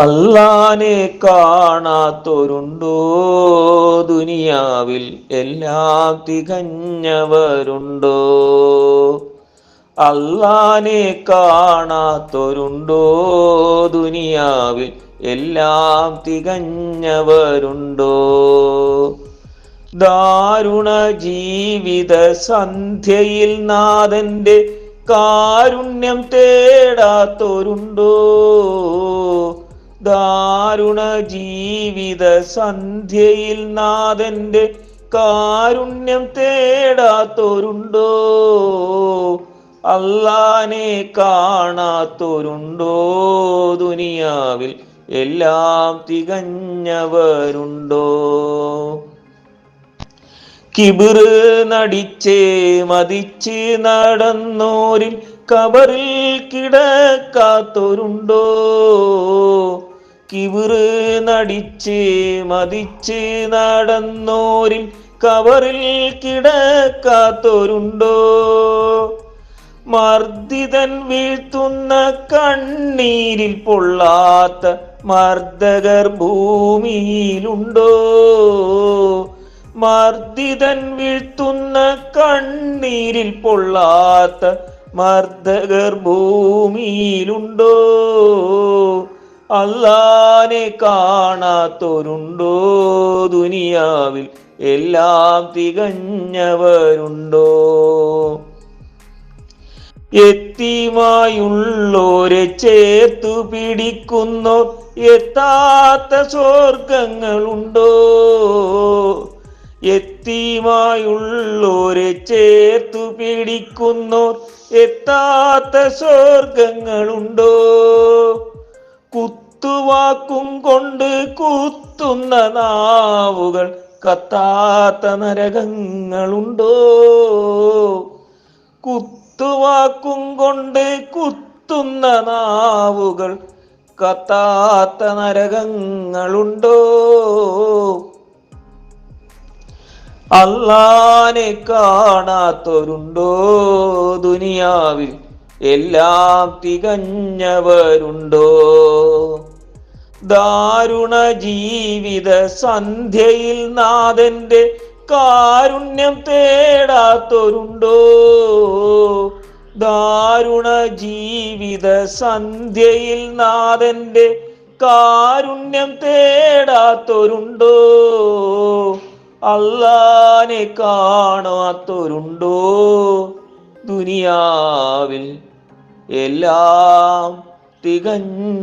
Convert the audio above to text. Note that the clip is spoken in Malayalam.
അല്ലാനെ കാണാത്തൊരുണ്ടോ? ദുനിയാവിൽ എല്ലാം തികഞ്ഞവരുണ്ടോ? അല്ലാനെ കാണാത്തൊരുണ്ടോ? ദുനിയാവിൽ എല്ലാം തികഞ്ഞവരുണ്ടോ? ദാരുണ ജീവിത സന്ധ്യയിൽ നാഥന്റെ കാരുണ്യം തേടാത്തൊരുണ്ടോ? ദാരുണ ജീവിത സന്ധ്യയിൽ നാഥന്റെ കാരുണ്യം തേടാത്തോരുണ്ടോ? അള്ളാനെ കാണാത്തോരുണ്ടോ? ദുനിയാവിൽ എല്ലാം തികഞ്ഞവരുണ്ടോ? കിബിറ് നടിച്ച് മതിച്ച് നടന്നോരിൽ കബറിൽ കിടക്കാത്തൊരുണ്ടോ? കിബിറ് നടിച്ച് മതിച്ച് നടന്നോരിൽ കവറിൽ കിടക്കാത്തോരുണ്ടോ? മർദ്ദിതൻ വീഴ്ത്തുന്ന കണ്ണീരിൽ പൊള്ളാത്ത മർദ്ദകർ ഭൂമിയിലുണ്ടോ? മർദ്ദിതൻ വീഴ്ത്തുന്ന കണ്ണീരിൽ പൊള്ളാത്ത മർദ്ദകർ ഭൂമിയിലുണ്ടോ? അല്ലാനെ കാണാത്തോരുണ്ടോ ദുനിയാവിൽ? എല്ലാം തികഞ്ഞവരുണ്ടോ? എത്തിമായുള്ളോരെ ചേർത്തു പിടിക്കുന്നോ. എത്താത്ത സ്വർഗങ്ങളുണ്ടോ എത്തിമായുള്ളോരെ ചേർത്തു പിടിക്കുന്നോർ എത്താത്ത സ്വർഗങ്ങളുണ്ടോ കുത്തുവാക്കും കൊണ്ട് കുത്തുന്ന നാവുകൾ കത്താത്ത നരകങ്ങളുണ്ടോ? കുത്തുവാക്കും കൊണ്ട് കുത്തുന്ന നാവുകൾ കത്താത്ത നരകങ്ങളുണ്ടോ? അല്ലാനെ കാണാത്തവരുണ്ടോ? ദുനിയാവിൽ എല്ലാം തികഞ്ഞവരുണ്ടോ? ദാരുണ ജീവിത സന്ധ്യയിൽ നാഥന്റെ കാരുണ്യം തേടാത്തൊരുണ്ടോ? ദാരുണ ജീവിത സന്ധ്യയിൽ നാഥന്റെ കാരുണ്യം തേടാത്തൊരുണ്ടോ? അല്ലാനെ കാണാത്തൊരുണ്ടോ? ദുനിയാവിൽ എല്ലാം തികഞ്ഞവരുണ്ടോ?